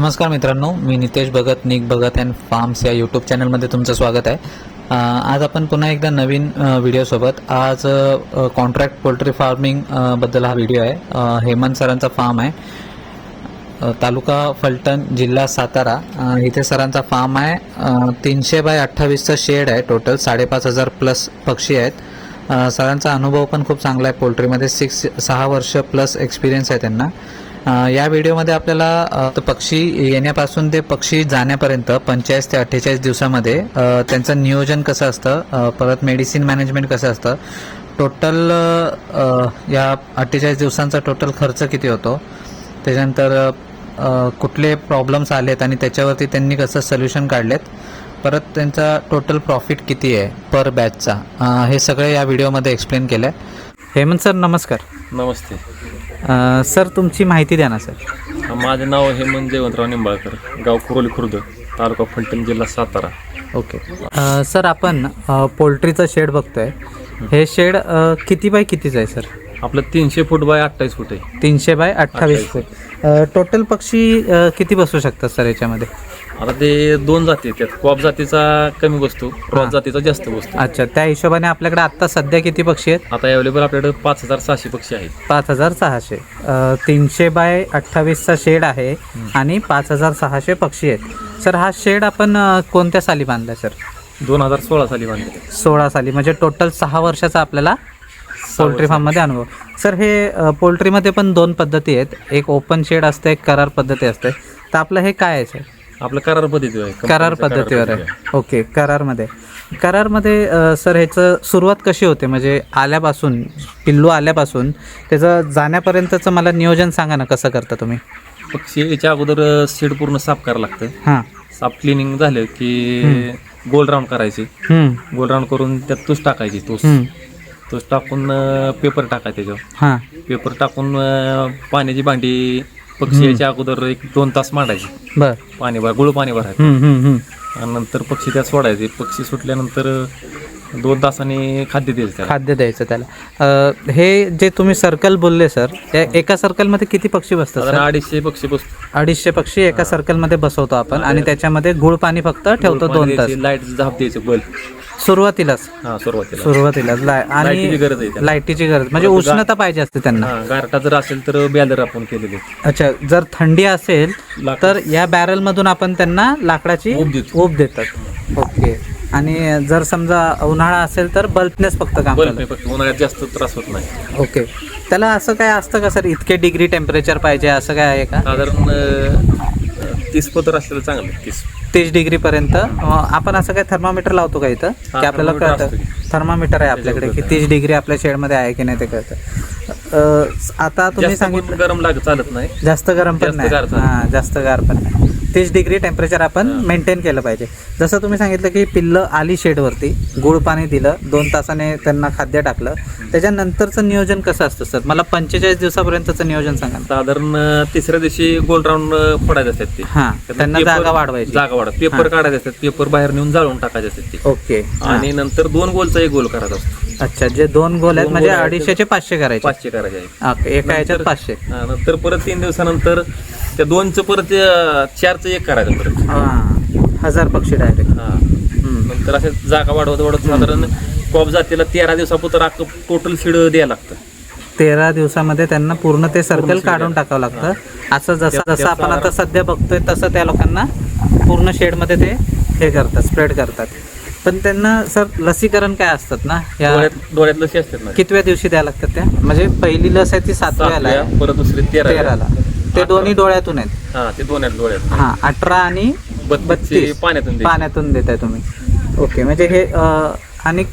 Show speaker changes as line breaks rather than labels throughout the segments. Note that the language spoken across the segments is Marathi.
नमस्कार मित्रांनो मी नितेश भगत निक भगत अँड फार्म्स या यूट्यूब चॅनलमध्ये तुमचं स्वागत आहे. आज आपण पुन्हा एकदा नवीन व्हिडिओसोबत आज कॉन्ट्रॅक्ट पोल्ट्री फार्मिंगबद्दल हा व्हिडिओ आहे. हेमंत सरांचा फार्म आहे. तालुका फलटण जिल्हा सातारा. इथे सरांचा फार्म आहे. तीनशे बाय अठ्ठावीसचा शेड आहे टोटल साडेपाच हजार प्लस पक्षी आहेत. सरांचा अनुभव पण खूप चांगला आहे. पोल्ट्रीमध्ये सिक्स सहा वर्ष प्लस एक्सपिरियन्स आहे त्यांना. या व्हिडिओमध्ये आपल्याला पक्षी येण्यापासून ते पक्षी जाण्यापर्यंत पंचेचाळीस ते अठ्ठेचाळीस दिवसामध्ये त्यांचं नियोजन कसं असतं परत मेडिसिन मॅनेजमेंट कसं असतं टोटल या अठ्ठेचाळीस दिवसांचा टोटल खर्च किती होतो त्याच्यानंतर कुठले प्रॉब्लेम्स आलेत आणि त्याच्यावरती त्यांनी कसं सोल्युशन काढलेत परत त्यांचा टोटल प्रॉफिट किती आहे पर बॅचचा हे सगळे या व्हिडिओमध्ये एक्सप्लेन केलं आहे हेमंत सर नमस्कार.
नमस्ते.
अ, सर तुमची माहिती द्या ना सर.
माझे नाव हेमंत जयवंतराव निंबाळकर गाव कुरोली खुर्द तालुका फलटण जिल्हा सातारा.
ओके. अ, सर आपण अ, पोल्ट्रीचं शेड बघतोय. हे शेड अ, किती बाय कितीचं आहे सर?
आपलं तीनशे फूट बाय अठ्ठावीस फूट आहे.
तीनशे बाय अठ्ठावीस फूट. टोटल पक्षी अ, किती बसू शकतात सर याच्यामध्ये?
आता ते दोन जाती आहेत त्यात कॉप जातीचा कमी बसतो क्रॉस जातीचा जास्त बसतो.
अच्छा त्या हिशोबाने आपल्याकडे आत्ता सध्या किती पक्षी आहेत?
आता अवेलेबल आपल्याकडे पाच हजार सहाशे पक्षी आहेत.
पाच हजार सहाशे. अ, तीनशे बाय अठ्ठावीसचा शेड आहे आणि पाच हजार सहाशे पक्षी आहेत. सर हा शेड आपण अ, कोणत्या साली बांधला सर?
दोन हजार सोळा साली बांधले.
सोळा साली म्हणजे टोटल सहा वर्षाचा आपल्याला पोल्ट्री फार्ममध्ये अनुभव. सर हे अ, पोल्ट्रीमध्ये पण दोन पद्धती आहेत. एक ओपन शेड असते एक करार पद्धती असते. तर आपलं हे काय आहे सर?
आपलं करार पद्धती आहे
करार पद्धतीवर
पद्धती
आहे. ओके करारमध्ये. करारमध्ये सर ह्याचं सुरुवात कशी होते? म्हणजे आल्यापासून पिल्लू आल्यापासून त्याचं जाण्यापर्यंतचं मला नियोजन सांगा ना कसं करता तुम्ही?
पक्षी याच्या अगोदर सीड पूर्ण साफ करावं लागतं.
हां.
साफ क्लिनिंग झालं की गोल राऊंड करायची. गोल राऊंड करून त्यात तूस टाकायची तूस. तूस टाकून पेपर टाकायचे त्याच्यावर.
हां.
पेपर टाकून पाण्याची भांडी पक्षी यायच्या अगोदर एक दोन तास मांडायची.
बर.
पाणी भर गुळ पाणी भरायचं.
हम्म, हम्म, हम्म.
आणि नंतर पक्षी त्यात सोडायचे. पक्षी सुटल्यानंतर दोन तासांनी खाद्य द्यायचं त्याला.
खाद्य द्यायचं त्याला. अ, हे जे तुम्ही सर्कल बोलले सर त्या एका सर्कलमध्ये किती पक्षी बसतात
साधारण
सर
अडीचशे पक्षी बसतो.
अडीचशे पक्षी एका सर्कलमध्ये बसवतो आपण आणि त्याच्यामध्ये गुळ पाणी फक्त ठेवतो दोन तास.
लाइट झाप द्यायचं बल्ब.
सुरुवातीलाच.
हा सुरुवातीला
सुरुवातीलाच.
लाईटीची
आणि
गरज आहे त्याला.
लाईटीची गरज. म्हणजे उष्णता पाहिजे असते त्यांना.
हा गारटा जर असेल तर बॅलर आपण केलेले.
अच्छा जर थंडी असेल
लाकूड.
तर या बॅरल मधून आपण त्यांना लाकडाची
ऊब देतो.
ऊब देतात. ओके. आणि जर समजा उन्हाळा असेल तर बल्बनेच फक्त काम
बल्ब
करतात.
फक्त उन्हाळ्यात जास्त त्रास होत नाही.
ओके. त्याला असं काय असतं का सर? इतके डिग्री टेम्परेचर पाहिजे असं काय आहे का?
साधारण तीस पत्र असलेलं चांगलं तीस.
तीस डिग्री पर्यंत. आपण असं काय थर्मामीटर लावतो का इथं? की आपल्याला कळतं. थर्मामीटर आहे आपल्याकडे की तीस डिग्री आपल्या शेडमध्ये आहे की नाही ते कळतं. आता तुम्ही सांगितलं
गरम लागत चालत नाही.
जास्त गरम पण नाही. हां जास्त गार पण नाही. तीस डिग्री टेम्परेचर आपण मेंटेन केलं पाहिजे. जसं तुम्ही सांगितलं की पिल्लं आली शेडवरती गुळ पाणी दिलं दोन तासाने त्यांना खाद्य टाकलं त्याच्यानंतरचं नियोजन कसं असतं सर? मला पंचेचाळीस दिवसापर्यंतचं नियोजन सांगा
साधारण तिसऱ्या दिवशी गोल राऊंड फोडायचे असतात ते.
हां त्यांना जागा वाढवायची.
जागा वाढ पेपर काढायचे असतात पेपर बाहेर नेऊन जाळून टाकायचे असतात ते.
ओके.
आणि नंतर दोन गोलचा एक गोल करायचा असतो.
अच्छा जे दोन गोल आहेत
दोन
म्हणजे
गोल आहेत,
अडीचशेचे पाचशे करायचे.
पाचशे करायचे
ओके एका ह्याच्यात
नंतर-
पाचशे.
हा, नंतर परत तीन दिवसानंतर त्या दोनचं परत अं, चारचं एक करायचं परत.
हां हजार पक्षी डायरेक्ट
हा. नंतर असे जागा वाढवत वाढवत साधारण कॉप जातीला तेरा दिवसापुरतं अख्खं टोटल सीड द्यायला लागतं.
तेरा दिवसामध्ये त्यांना पूर्ण ते सर्कल काढून टाकावं लागतं. असं जसं जसं आपण आता सध्या बघतोय तसं त्या लोकांना पूर्ण शेडमध्ये ते हे करतात स्प्रेड करतात. पण त्यांना सर लसीकरण काय असतात ना? या
डोळ्यात डोळ्यात लसी असतात ना?
कितव्या दिवशी द्यायला लागतात त्या? म्हणजे पहिली लस आहे ती सातव्याला आहे.
सातव्या, परत दुसरी तेरा
तेराला. ते दोन्ही डोळ्यातून आहेत.
हा ते दोन आहेत डोळ्यात
हा अठरा आणि
बत्तीस
बत्तीस.
पाण्यातून द्यायची.
पाण्यातून देताय तुम्ही. ओके म्हणजे हे अं, आणि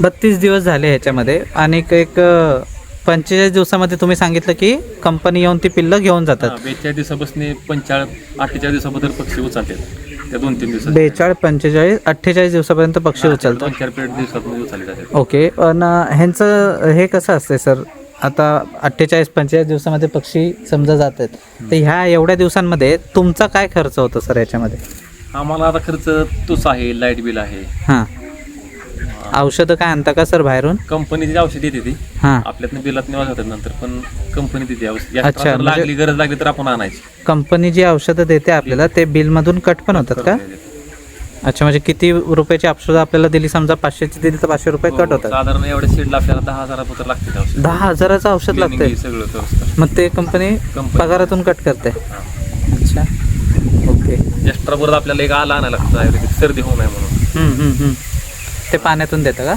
बत्तीस दिवस झाले ह्याच्यामध्ये. आणि एक पंचेचाळीस दिवसामध्ये तुम्ही सांगितलं की कंपनी येऊन ती पिल्लं घेऊन जातात.
हा, बेचाळीस दिवसापासून पंचेचाळीस अठ्ठेचाळीस दिवसापर्यंत पक्षी उचलतात. त्या दोन तीन दिवसात.
बेचाळीस पंचेचाळीस अठ्ठेचाळीस दिवसापर्यंत पक्षी उचलतात.
दोन चार पिरियड दिवसात उचलले जातात
ओके पण ह्यांचं हे कसं असते सर? आता अठ्ठेचाळीस पंचेचाळीस दिवसामध्ये पक्षी समजा जातात तर ह्या एवढ्या दिवसांमध्ये तुमचा काय खर्च होतो सर याच्यामध्ये?
आम्हाला आता खर्च तोच आहे लाइट बिल आहे.
हां. औषधं काय आणता का सर बाहेरून?
कंपनीची औषध येते ती.
हां.
आपल्यातनं बिलात निवास होतात नंतर पण कंपनी देते औषध.
अच्छा, म्हणजे-
लागली गरज लागली तर आपण आणायची.
कंपनी जी औषधं देते आपल्याला ते बिलमधून कट पण होतात का? अच्छा म्हणजे किती रुपयाची औषधं आपल्याला दिली समजा पाचशेची दिली तर पाचशे रुपये कट
हो,
होतात.
साधारण एवढ्या सीडला आपल्याला दहा हजारापर्यंत लागते ते औषध.
दहा हजाराचं औषध
Cleaning
लागतंय?
हे सगळं व्यवस्था.
मग ते कंपनी. पगारातून कट करते. अच्छा. ओके.
एक्स्ट्रा परत आपल्याला एक आला आणायला लागतं आयुर्वेदिक सर्दी होऊ नये म्हणून.
हम्म, हम्म, हम्म. ते पाण्यातून देतं का.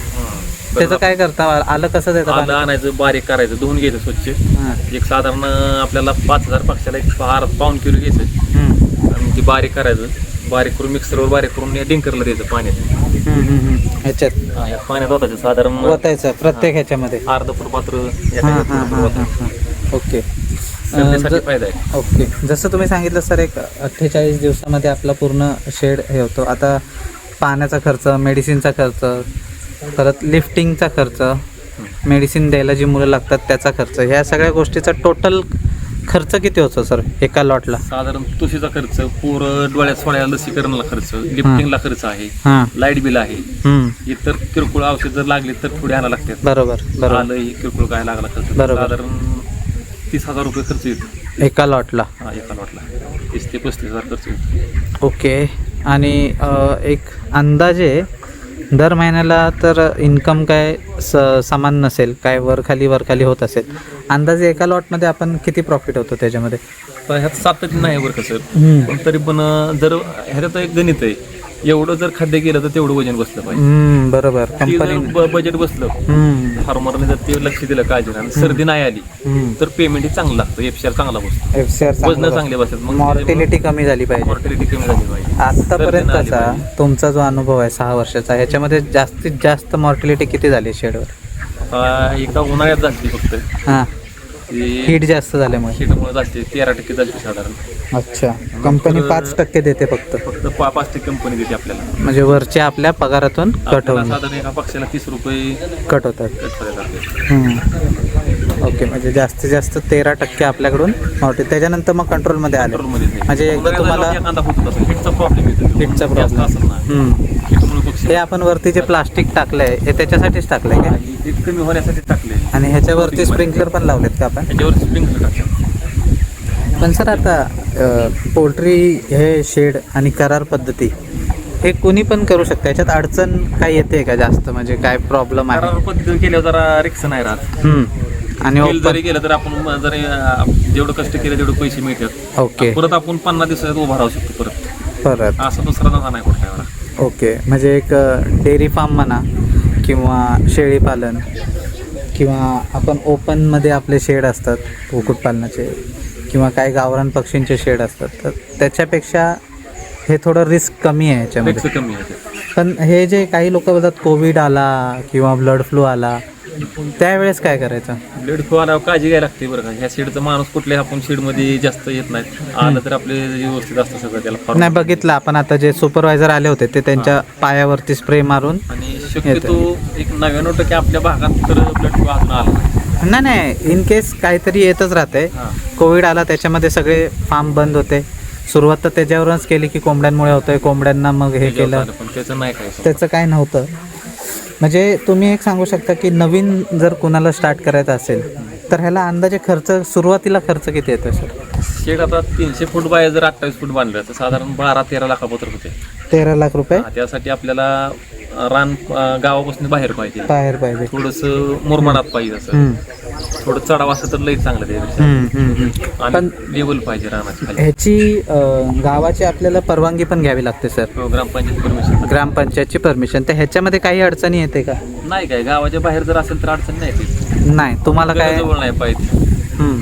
त्याचं काय करता? आलं कसं देतं
आलं? आणायचं बारीक करायचं धुवून घ्यायचं स्वच्छ.
हां.
एक साधारण आपल्याला पाच हजार पक्षाला एक फार पाऊन किलो घ्यायचं.
हम्म,
आणि ती बारीक करायचं. बारीक करून मिक्सरवर बारीक करून डिंकरला द्यायचं पाण्यात.
हम्म, हम्म, हम्म. ह्याच्यात?
हा, या पाण्यात होतायचं साधारण
ओतायचं प्रत्येक ह्याच्यामध्ये?
अर्ध फूट पात्र
हां हां हां हां हां. ओके.
फायदा आहे.
ओके. जसं तुम्ही सांगितलं सर एक अठ्ठेचाळीस दिवसामध्ये आपला पूर्ण शेड हे होतो. आता पाण्याचा खर्च मेडिसिनचा खर्च परत लिफ्टिंगचा खर्च मेडिसिन द्यायला जी मुलं लागतात त्याचा खर्च. ह्या सगळ्या गोष्टीचा टोटल खर्च किती होतो सर एका लॉटला
साधारण तुशीचा खर्च पोर डोळ्यात सोळ्या लसीकरणाला खर्च लिफ्टिंगला खर्च आहे
हां.
लाइट बिल आहे. इतर किरकोळ औषध जर लागली तर थोडी आणायला लागतात.
बरोबर बरोबर.
आलं किरकोळ काय लागला खर्च.
बरोबर.
साधारण तीस हजार रुपये खर्च येतो.
एका लॉटला
हा एका लॉटला तीस ते पस्तीस हजार खर्च येतो.
ओके. आणि एक अंदाजे दर महिन्याला तर इन्कम काय स समान नसेल काय वर खाली वर खाली होत असेल. अंदाजे एका लॉटमध्ये आपण किती प्रॉफिट होतो त्याच्यामध्ये?
तर ह्यात सातत्य नाही बरं का सर. पण तरी पण जर ह्याच्यात एक गणित आहे एवढं जर खाद्य गेलं तर तेवढं वजन बसलं पाहिजे.
हम्म, बरोबर.
ते
कंपनी
जर ब- बजेट बसलं
हम्म,
फार्मरने जर ते लक्ष दिलं काळजी आणि सर्दी नाही आली
हम्म.
तर पेमेंट चांगलं लागतं. एफसीआर चांगला बसतो.
FCR
वजन
चांगलं
चांगले बसतात. मग
मॉर्टिलिटी कमी झाली पाहिजे.
मॉर्टिलिटी कमी झाली पाहिजे.
आतापर्यंत
सर्दी नाही.
तुमचा जो अनुभव आहे सहा वर्षाचा ह्याच्यामध्ये जास्तीत जास्त मॉर्टिलिटी किती झाली शेडवर?
एका उन्हाळ्यात झाली फक्त.
हां. हीट जास्त झाल्यामुळे.
शीटमुळे झाली तेरा टक्के झाली साधारण.
अच्छा. कंपनी पाच टक्के देते फक्त.
फक्त पा पाच टक्के कंपनी देते आपल्याला.
म्हणजे वरच्या आपल्या पगारातून कट
आपल्याला
होऊन
साधारण एका पक्षाला तीस रुपये
कट होतात.
कट करायला लागते.
हम्म. ओके म्हणजे जास्तीत जास्त तेरा टक्के आपल्याकडून होते. त्याच्यानंतर मग कंट्रोलमध्ये आले. म्हणजे एकदा तुम्हाला
जर एखादा होत असेल हिटचा प्रॉब्लेम येतो.
हिटचा
जास्त
problem.
असेल ना.
हम्म.
हिटमुळे पक्षी
हे आपण वरती जे प्लास्टिक टाकलंय हे त्याच्यासाठीच टाकलंय का
हिट कमी होण्यासाठी टाकले
आणि ह्याच्यावरती स्प्रिंकलर पण लावलेत का आपण?
त्याच्यावर स्प्रिंकलर टाकतात
पण सर आता पोल्ट्री हे शेड आणि करार पद्धती हे कोणी पण करू शकतं? याच्यात अडचण काय येते का जास्त? म्हणजे काय प्रॉब्लेम आहे?
करार पद्धतीने केल्यावर जरा रिक्स नाही राहत.
हम्म. आणि
बिल
open-
जरी गेलं तर आपण जरी अं, जेवढं कष्ट केलं तेवढे पैसे मिळतात.
ओके
परत आपण पन्नास दिवसात उभा राहू शकतो परत.
परत.
असं दुसरा धंदा नाही कुठला एवढा.
ओके. म्हणजे एक डेअरी फार्म म्हणा किंवा शेळी पालन किंवा आपण ओपनमध्ये आपले शेड असतात कुक्कुटपालनाचे किंवा काही गावरान पक्षींचे शेड असतात तर त्याच्यापेक्षा हे थोडं रिस्क कमी आहे याच्यामध्ये.
कमी आहे.
पण हे जे काही लोक बोलतात कोविड आला किंवा ब्लड फ्लू आला त्यावेळेस काय करायचं?
ब्लेड आल्यावर काळजी घ्यायला लागते बरं का. ह्या शेडचा माणूस कुठल्या आपण शेडमध्ये जास्त येत नाही. आलं तर आपले व्यवस्थित असतं सगळं त्याला फार
नाही बघितलं आपण आता जे सुपरवायझर आले होते ते त्यांच्या पायावरती स्प्रे मारून
आणि शक्यतो एक नव्याण्णव टक्के आपल्या भागात तर ब्लड फ्लू अजून आला नाही.
नाही नाही. इन केस काहीतरी येतच राहते
हा.
कोविड आला त्याच्यामध्ये सगळे फार्म बंद होते. सुरुवात तर त्याच्यावरूनच केली की कोंबड्यांमुळे होतोय. कोंबड्यांना मग हे
त्याच्यावर
केलं.
पण त्याचं नाही काय
त्याचं काय नव्हतं. म्हणजे तुम्ही एक सांगू शकता की नवीन जर कुणाला स्टार्ट करायचं असेल तर ह्याला अंदाजे खर्च सुरुवातीला खर्च किती येतो सर
शेड आता तीनशे फूट बाय जर अठ्ठावीस फूट बांधलं तर साधारण बारा तेरा लाखापत्र होते.
तेरा लाख रुपये?
हा, त्यासाठी आपल्याला अं, रान अं, गावापासून बाहेर पाहिजे.
बाहेर पाहिजे.
थोडस मुरमाडात पाहिजे असं.
हम्म,
थोडं चढाव असं तर लई चांगलं त्यापेक्षा.
हम्म, हम्म, हम्म. पण
आणि लेवल पाहिजे रानाची खाली.
ह्याची अं, गावाची आपल्याला परवानगी पण घ्यावी लागते सर.
हो, ग्रामपंचायत परमिशन
ग्रामपंचायतची परमिशन तर ह्याच्यामध्ये काही अडचणी येते का?
नाही काय गावाच्या बाहेर जर असेल तर अडचण नाही ती
नाही तुम्हाला काय
जवळ नाही पाहिजे.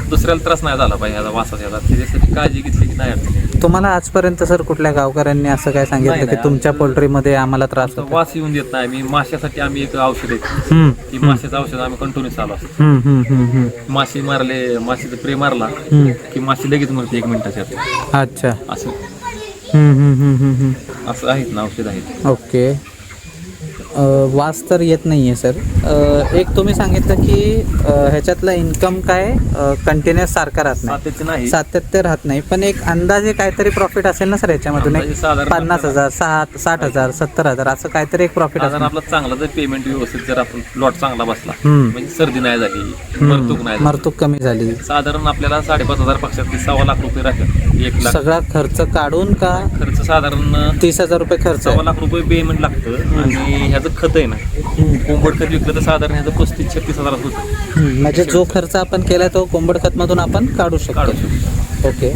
दुसऱ्याला त्रास नाही झाला पाहिजे याचा वासाचा याचा त्याच्यासाठी काळजी घेतली की नाही अडचण येत.
तुम्हाला आजपर्यंत सर कुठल्या गावकऱ्यांनी असं काय सांगितलं
नाही,
की
नाही.
तुमच्या पोल्ट्रीमध्ये आम्हाला त्रास होतो
वास येऊन देत नाही. मी माश्यासाठी आम्ही एक औषध आहे.
हम्म,
ती माश्याचं औषध आम्ही कंटिन्यू चालू असतो.
हम्म, हम्म, हम्म, हम्म,
माशी मारले माशीचा स्प्रे मारला
हम्म.
की माशी लगेच मरते एक मिनिटाच्या आत.
अच्छा.
असं.
हम्म, हम्म, हम्म, हम्म, हम्म.
असं आहेत ना औषध आहेत.
ओके. वास तर येत नाही आहे सर एक तुम्ही सांगितलं की ह्याच्यातलं इन्कम काय कंटिन्युअस सारखा राहत नाही.
सातत्य नाही.
सातत्य राहत नाही. पण एक अंदाजे काहीतरी प्रॉफिट असेल ना सर याच्यामधून एक
अंदाजे साधारण
पन्नास हजार सात साठ हजार सत्तर हजार असं काहीतरी एक प्रॉफिट असेल.
आपला चांगला जर पेमेंट व्यवस्थित जर आपण लॉट चांगला बसला. म्हणजे सर्दी नाही झाली मरतूक नाही.
मरतूक कमी झाली.
साधारण आपल्याला साडेपाच हजार पक्षात सव्वा लाख रुपये राहतात एक लाख.
सगळा खर्च काढून का
खर्च साधारण
तीस हजार रुपये खर्च?
सव्वा लाख रुपये पेमेंट लागतं आणि ह्याचं खत आहे ना कोंबड खत विकलं तर साधारण ह्याचं पस्तीस छत्तीस हजारात होतं.
म्हणजे जो खर्च आपण केलाय तो कोंबड खतमधून आपण काढू
काढू
शकतो
शकतो.
ओके.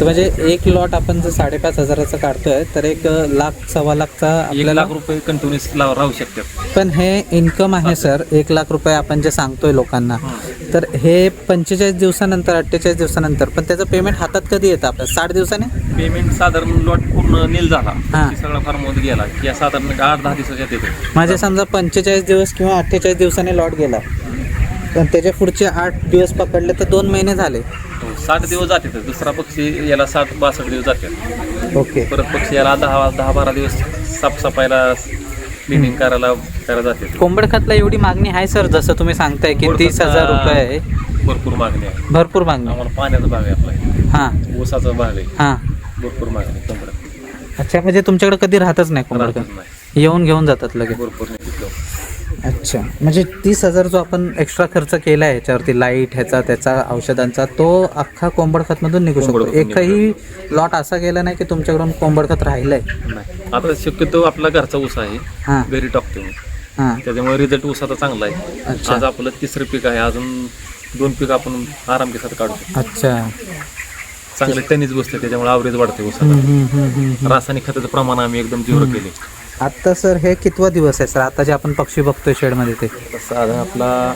तर म्हणजे एक लॉट आपण जर साडेपाच हजाराचा काढतोय तर एक लाख सव्वा लाखचा
एक
आपल्याला
लाख रुपये कंटिन्युअस राहू शकतात.
पण हे इन्कम आहे सर एक लाख रुपये आपण जे सांगतोय लोकांना. तर हे पंचेचाळीस दिवसानंतर अठ्ठेचाळीस दिवसानंतर पण त्याचं पेमेंट हातात कधी येतं आपल्याला साठ दिवसाने?
पेमेंट साधारण लॉट पूर्ण नील झाला.
हा.
की सगळा फार्ममध्ये गेला. की या साधारण आठ दहा दिवसाच्यात येतो.
माझे समजा पंचेचाळीस दिवस किंवा अठ्ठेचाळीस दिवसाने लॉट गेला. पण त्याच्या पुढचे आठ दिवस पकडले तर दोन महिने झाले.
साठ दिवस जाते दुसरा पक्षी याला सात बासष्ट दिवस जाते.
ओके.
परत पक्षी याला दहा दहा बारा दिवस साफसफाईला क्लिनिंग करायला करायला जाते.
कोंबड खतला एवढी मागणी आहे सर जसं तुम्ही सांगताय की
कोंबड
तीस हजार रुपये
भरपूर मागणी आहे.
भरपूर मागणी
आम्हाला पाण्याचा भाग आहे आपला.
हां.
ऊसाचा भाग आहे.
हां.
भरपूर मागणी आहे कोंबड्या
अच्छा म्हणजे तुमच्याकडे कधी राहतच नाही कोंबड
राहतच नाही.
येऊन घेऊन जातात लगेच.
भरपूर
अच्छा. म्हणजे तीस हजार जो आपण एक्स्ट्रा खर्च केला आहे ह्याच्यावरती लाइट ह्याचा त्याचा औषधांचा तो अख्खा कोंबड खतमधून निघू शकतो.
कोंबड
एकही लॉट असा गेला नाही की तुमच्याकडून कोंबड खत राहिलंय.
नाही. आता शक्यतो आपला घरचा ऊस आहे.
हां.
घरी टाकतो मी
हां.
त्याच्यामुळे रिझल्ट ऊसाचा चांगला आहे.
अच्छा.
आज आपलं तिसरं पीक आहे. अजून दोन पीक आपण आराम घेतात काढू शकतो.
अच्छा.
चांगले टनीच बसते त्याच्यामुळे आवरेज वाढते ऊसाचा
हम्म, हम्म, हम्म, हम्म.
रासायनिक खताचं प्रमाण आम्ही एकदम तीव्र केले.
आत्ता सर हे कितवा दिवस आहे सर? आता जे आपण पक्षी बघतोय शेडमध्ये ते.
साधा आपला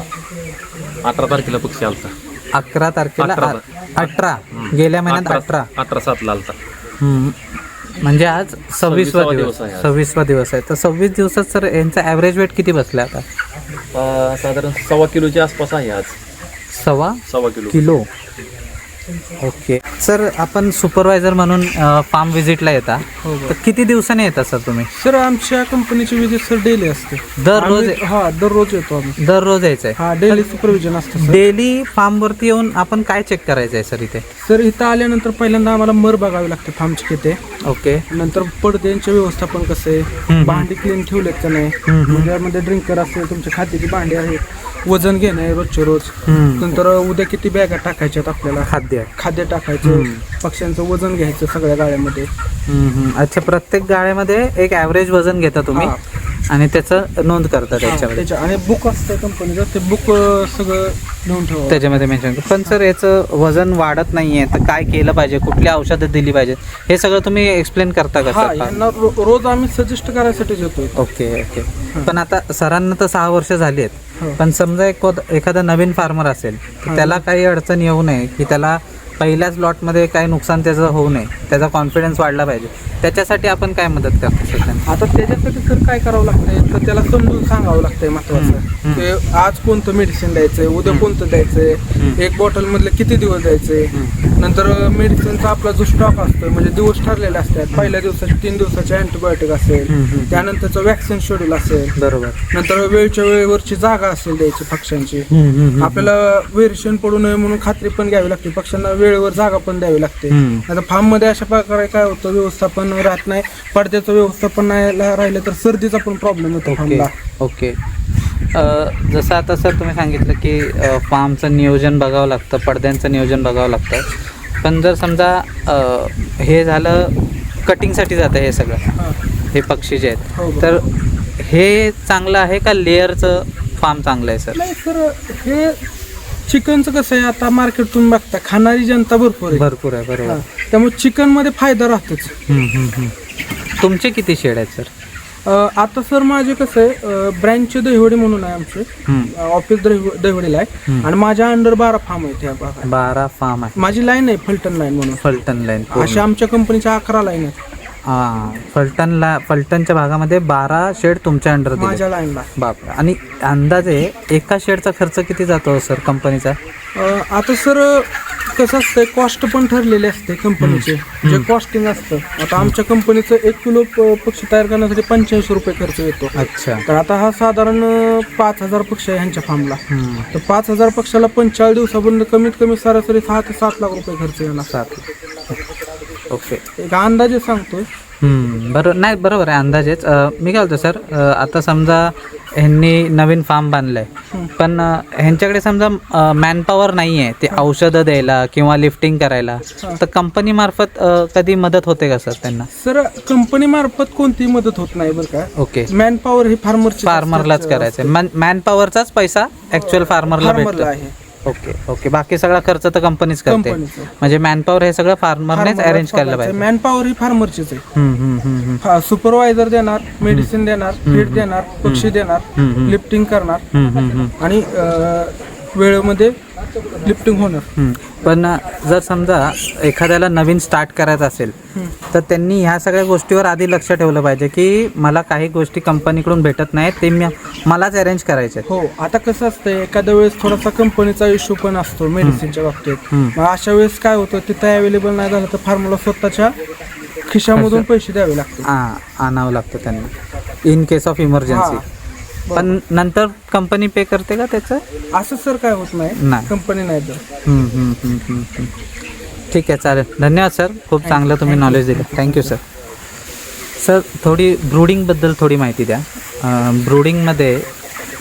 अठरा तारखेला पक्षी आलता.
अकरा तारखेला
अकरा.
आ- अठरा. गेल्या महिन्यात अठरा
अठरा. सातला आलता.
हम्म. म्हणजे आज सव्वीसवा
सव्वीसावा
दिवस
दिवस आहे आज.
सव्वीसवा दिवस आहे. तर सव्वीस दिवसात सर यांचा ॲव्हरेज वेट किती बसला आता?
अं, साधारण सव्वा किलोच्या आसपास आहे आज.
सव्वा
सव्वा किलो.
किलो. ओके. सर आपण सुपरवायझर म्हणून फार्म व्हिजिटला येता.
हो
तर किती दिवसाने येता सर तुम्ही?
सर आमच्या कंपनीची विजिट सर डेली असते.
दररोज
हा दररोज येतो आम्ही.
दररोज यायचं आहे
हा डेली सुपरविजन असतं
डेली फार्मवरती येऊन आपण काय चेक करायचं आहे सर इथे?
सर इथं आल्यानंतर पहिल्यांदा आम्हाला मर बघावी लागते फार्मची किती.
ओके.
नंतर पडद्यांचे व्यवस्थापन कसं आहे? भांडी क्लीन ठेवलेत का नाही? म्हणजे ड्रिंकर असेल तुमच्या खात्याची भांडी आहेत. वजन घेणं आहे रोजचे रोज
हम्म.
नंतर उद्या किती बॅगा टाकायच्यात आपल्याला
खाद्य
खाद्य टाकायचं पक्ष्यांचं वजन घ्यायचं सगळ्या
हम्म, हम्म. अच्छा प्रत्येक गाळ्यामध्ये एक ॲव्हरेज वजन घेता तुम्ही
हा.
आणि त्याचं नोंद करता त्याच्यामध्ये
त्याच्या आणि बुक असतं कंपनीचं ते बुक सगळं लिहून ठेवा
त्याच्यामध्ये मेन्शन पण सर याचं वजन वाढत नाहीये. तर काय केलं पाहिजे? कुठली औषधं दिली पाहिजे हे सगळं तुम्ही एक्सप्लेन करता का
हा
सर
यांना रो- रोज आम्ही सजेस्ट करायसाठीच येतोय
ओके ओके. पण आता सरांना तर सहा वर्ष झाली आहेत
हो.
पण समजा एक एखादा नवीन फार्मर असेल तर त्याला काही अडचण येऊ नये की त्याला पहिल्याच लॉटमध्ये काही नुकसान त्याचं होऊ नये. त्याचा कॉन्फिडन्स वाढला पाहिजे. त्याच्यासाठी आपण काय मदत करतो
आता त्याच्यासाठी सर काय करावं लागतंय? तर त्याला समजून सांगावं लागतंय महत्वाचं. ते आज कोणतं मेडिसिन द्यायचंय? उद्या कोणतं द्यायचंय? एक बॉटल मधले किती दिवस द्यायचे? नंतर मेडिसिनचा आपला जो स्टॉक असतो म्हणजे दिवस ठरलेले असतात. पहिल्या दिवसाचे तीन दिवसाचे अँटीबायोटिक असेल. त्यानंतरचं वॅक्सिन शेड्यूल असेल.
बरोबर.
नंतर वेळच्या वेळेवरची जागा असेल द्यायची पक्ष्यांची. आपल्याला व्हेरिएशन पडू नये म्हणून खात्री पण घ्यावी लागते. पक्ष्यांना वेळेवर जागा पण द्यावी लागते. आता फार्ममध्ये अशा प्रकारे काय होतं व्यवस्थापन राहत नाही. पडद्याचं व्यवस्थापन नाही राहिलं तर सर्दीचा पण प्रॉब्लेम
ओके
फार्मला
ओके. जसं आता सर तुम्ही सांगितलं की फार्मचं नियोजन बघावं लागतं पडद्यांचं नियोजन बघावं लागतं. पण जर समजा हे झालं कटिंगसाठी जातं हे सगळं हे. पक्षी जे
हो,
आहेत
हो.
तर हे चांगलं आहे का लेअरचं फार्म चांगलं आहे सर?
नाही सर हे चिकनचं कसं आहे आता मार्केटतून बघता खाणारी जनता भरपूर आहे.
भरपूर आहे बरोबर.
हा. त्यामुळे चिकनमध्ये फायदा राहतोच.
हम्म, हम्म, हम्म. तुमचे किती शेड आहेत सर?
अं, आता सर माझे कसं आहे ब्रँचचे दहिवडी म्हणून आहे आमचे.
हम्म.
ऑफिस दहिवडीला आहे. आणि माझ्या अंडर बारा फार्म आहेत ह्या भागात.
बारा फार्म आहे
माझी लाईन आहे फलटण लाईन म्हणून.
फलटण लाईन
अशा आमच्या कंपनीच्या अकरा लाईन आहेत.
हां फलटणला फलटणच्या भागामध्ये बारा शेड तुमच्या अंडर
माझ्या लाईनला
बाप आणि अंदाजे एका शेडचा खर्च किती जातो सर कंपनीचा?
अं, आता सर कसं असतंय कॉस्ट पण ठरलेली असते कंपनीचे जे कॉस्टिंग असतं. आता आमच्या कंपनीचं एक किलो प- पक्षी तयार करण्यासाठी पंच्याऐंशी रुपये खर्च येतो.
अच्छा.
तर आता हा साधारण अं, पाच हजार पक्षी आहे ह्यांच्या फार्मला
हम्म.
तर पाच हजार पक्षाला पंचेचाळीस दिवसापर्यंत कमीत कमी सरासरी सहा ते सात लाख रुपये खर्च येणार.
सात ओके.
एक अंदाजे सांगतोय.
हम्म, बरोबर नाही बरोबर आहे अंदाजेच. अ, मी काय बोलतो सर अ, आता समजा ह्यांनी नवीन फार्म बांधलाय पण अ, ह्यांच्याकडे समजा मॅनपॉवर नाही आहे ते औषधं द्यायला किंवा लिफ्टिंग करायला तर कंपनी मार्फत अ, कधी मदत होते का सर त्यांना?
सर कंपनी मार्फत कोणतीही मदत होत नाही बरं का.
ओके.
मॅन पॉवर ही फार्मरची
फार्मरलाच करायचं. मॅन मॅनपॉवरचाच पैसा ऍक्च्युअल फार्मरला भेटतो.
फार्मरला आहे.
ओके ओके बाकी सगळा खर्च तर कंपनीच करते.
कंपनीचं.
म्हणजे मॅनपॉवर हे सगळं फार्मरनेच अरेंज करायला पाहिजे.
मॅन पॉवर ही फार्मरचीच आहे.
हम्म, हम्म, हम्म, हम्म.
सुपरवायझर देणार मेडिसिन देणार फीड देणार पक्षी देणार लिफ्टिंग करणार.
हम्म, हम्म, हम्म.
आणि अं, वेळेमध्ये लिफ्टिंग होणार
हम्म. पण जर समजा एखाद्याला नवीन स्टार्ट करायचं असेल तर त्यांनी ह्या सगळ्या गोष्टीवर आधी लक्ष ठेवलं पाहिजे की मला काही गोष्टी कंपनीकडून भेटत नाहीत ते मी मलाच अरेंज करायचे आहेत.
हो आता कसं असतंय एखाद्या वेळेस थोडासा कंपनीचा इश्यू पण असतो मेडिसिनच्या बाबतीत
हम्म.
मग अशा वेळेस काय होतं तिथं अवेलेबल नाही झालं तर फार्मरला स्वतःच्या खिशामधून पैसे द्यावे लागतात
आणावं लागतं त्यांना इन केस ऑफ इमर्जन्सी. पण नंतर कंपनी पे करते का त्याचं?
असं सर काय होत नाही.
नाही.
कंपनी नाही तर.
हम्म, हम्म, हम्म, हम्म, हम्म. ठीक आहे चालेल. धन्यवाद सर खूप चांगलं तुम्ही नॉलेज दिलं. थँक्यू सर सर थोडी ब्रूडिंगबद्दल थोडी माहिती द्या. ब्रूडिंगमध्ये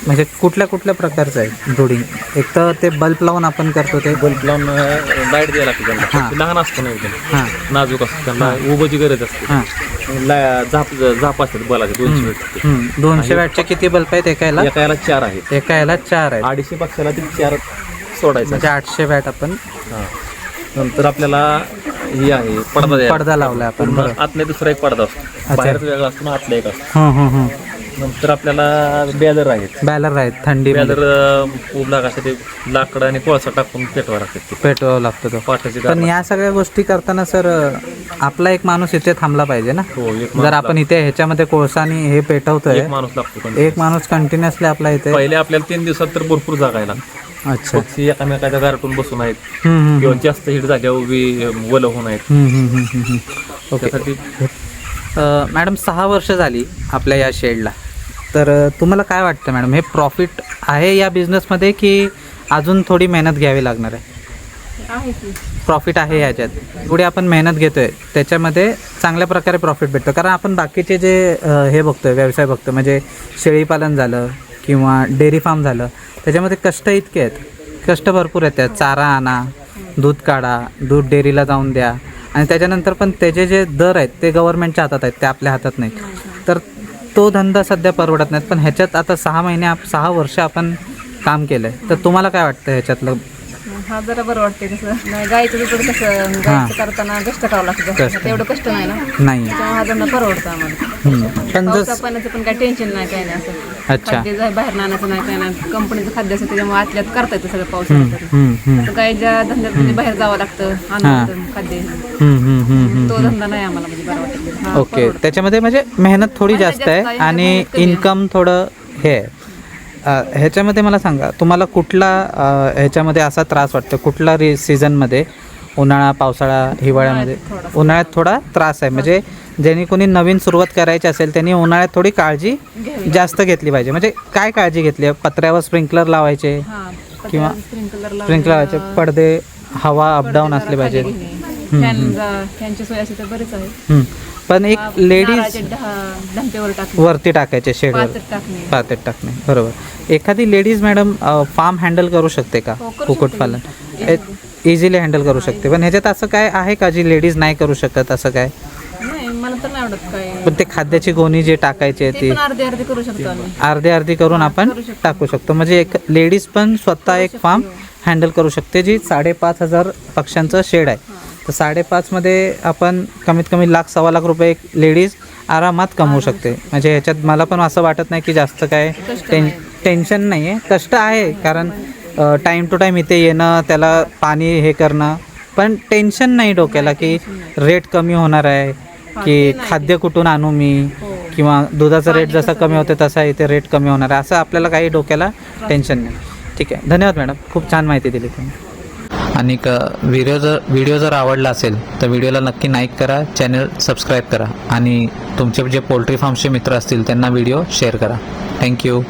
म्हणजे कुठल्या कुठल्या प्रकारचं आहे ब्रूडिंग? एक तर ते बल्ब लावून आपण करतो ते.
बल्ब लावून लाइट द्यायला लागते त्यांना. ते लहान असतं ना एकदम.
हां.
नाजूक असतं त्यांना उभंची गरज असते.
हां.
ला- झाप झाप असतात बलाचे दोनशे
हम्म. दोनशे वॅटचे किती बल्ब आहेत? एका याला
एका याला चार आहेत.
एका याला चार आहेत.
अडीचशे पक्षाला ते चार सोडायचं
म्हणजे आठशे वॅट आपण
हां. नंतर आपल्याला ही आहे पडदा द्यायला.
पडदा लावलाय आपण बरं.
आतल्या दुसरा एक पडदा असतो. बाहेरचा वेगळा असतो ना आतला एक असतो. नंतर आपल्याला बॅलर आहेत.
बॅलर आहेत थंडी
बॅलर ऊब लागायसाठी लाकडं आणि कोळसा टाकून पेटवा लागतात ते.
पेटवावं लागतं तो.
पाठाची
पण या सगळ्या गोष्टी करताना सर आपला एक माणूस इथे थांबला पाहिजे ना?
हो एक
जर आपण इथे ह्याच्यामध्ये कोळसा आणि हे पेटवतोय
एक माणूस लागतो
एक माणूस कंटिन्युअसली आपला इथे
पहिले आपल्याला तीन दिवसात तर भरपूर जागा आहे लागते
अच्छा.
पक्षी एकामेकाच्या गारटून बसून आहेत. किंवा जास्त हिट झाल्यावर उभी वल होऊन आहेत. त्यासाठी
मॅडम सहा वर्ष झाली आपल्या या शेडला. तर तुम्हाला काय वाटतं मॅडम? हे प्रॉफिट आहे या बिझनेसमध्ये की अजून थोडी मेहनत घ्यावी लागणार आहे? प्रॉफिट आहे ह्याच्यात पुढे आपण मेहनत घेतोय त्याच्यामध्ये चांगल्या प्रकारे प्रॉफिट भेटतो. कारण आपण बाकीचे जे हे बघतोय व्यवसाय बघतो म्हणजे शेळीपालन झालं किंवा डेअरी फार्म झालं त्याच्यामध्ये कष्ट इतके आहेत. कष्ट भरपूर आहेत त्यात चारा आणा दूध काढा दूध डेअरीला जाऊन द्या. आणि त्याच्यानंतर पण त्याचे जे दर आहेत ते गव्हर्नमेंटच्या हातात आहेत ते आपल्या हातात नाहीत. तर तो धंदा सध्या परवडत नाहीत. पण ह्याच्यात आता सहा महिने आप सहा वर्ष आपण काम केलं आहे तर तुम्हाला काय वाटतं ह्याच्यातलं?
हा जरा बरं वाटते कसं नाही गायचं दुसरं कसं गायचं करताना कष्ट करावं लागतं. तेवढं कष्ट नाही ना.
नाही.
हा धंदा परवडतो आम्हाला.
पण
पाण्याचं पण काही टेन्शन नाही काय नाही असं.
अच्छा.
खाद्य बाहेर आणायचं नाही काय नाही कंपनीचं खाद्य असतं त्याच्यामुळे आतल्यात करता येतं सगळं
हम्म, हम्म,
गायच्या धंद्यात म्हणजे बाहेर जावं लागतं आणायचं खाद्य.
हम्म, हम्म, हम्म, हम्म.
तो धंदा नाही आम्हाला म्हणजे बरं वाटत. हा,
ओके.
परवडतो.
त्याच्यामध्ये म्हणजे मेहनत थोडी
मेहनत
जास्त आहे
जास्त आहे,
आणि
मेहनत कमी आहे.
इन्कम थोडं हे आहे. अ, ह्याच्यामध्ये मला सांगा तुम्हाला कुठला अ, ह्याच्यामध्ये असा त्रास वाटतो? कुठला रि सीझनमध्ये उन्हाळा पावसाळा हिवाळ्यामध्ये. उन्हाळ्यात थोडा त्रास आहे. म्हणजे ज्यांनी कोणी नवीन सुरुवात करायची असेल त्यांनी उन्हाळ्यात थोडी काळजी. जास्त घेतली पाहिजे. म्हणजे काय काळजी घेतली? आहे पत्र्यावर स्प्रिंकलर लावायचे किंवा
स्प्रिंकलर
लावायचे. पडदे हवा अपडाऊन असले पाहिजे
फॅन फॅनची सोय असेल तर बरेच आहे.
हम्म. पण एक लेडीज
टाकणे.
वरती टाकायचे शेडवर
पाचट टाकणे.
पातेट टाकणे. बरोबर. एखादी लेडीज मॅडम फार्म हँडल करू शकते का?
हो, करू
कुक्कुटपालन इझिली हँडल करू शकते. पण ह्याच्यात असं काय आहे का जी लेडीज नाही करू शकत? असं काय?
तर नाही आवडत काय.
पण ते खाद्याची गोणी जे टाकायची आहे
ते
ती
पण अर्धे अर्धे करू शकतो आम्ही.
अर्धे अर्धी करून आपण. टाकू शकतो. म्हणजे एक लेडीज पण स्वतः एक फार्म हँडल करू शकते जी साडेपाच हजार पक्ष्यांचं शेड आहे. तर साडेपाचमध्ये आपण कमीत कमी लाख सव्वा लाख रुपये एक लेडीज आरामात कमवू शकते. म्हणजे ह्याच्यात मला पण असं वाटत नाही की जास्त काय टेन. टेन्शन नाही आहे कष्ट आहे कारण टाईम टू टाईम इथे येणं त्याला पाणी हे करणं. पण टेन्शन नाही डोक्याला की रेट कमी होणार आहे. की खाद्य कुठून आणू मी? किंवा दुधाचा रेट जसा कमी होते तसा इथे रेट कमी होणार आहे. असं आपल्याला काही डोक्याला टेन्शन नाही. ठीक आहे. धन्यवाद मॅडम. खूप छान माहिती दिली तुम्ही. आणि व्हिडिओ जर व्हिडिओ जर आवडला असेल तर व्हिडिओला नक्की लाईक करा चॅनल सबस्क्राईब करा. आणि तुमचे जे पोल्ट्री फार्मचे मित्र असतील त्यांना व्हिडिओ शेअर करा. थँक्यू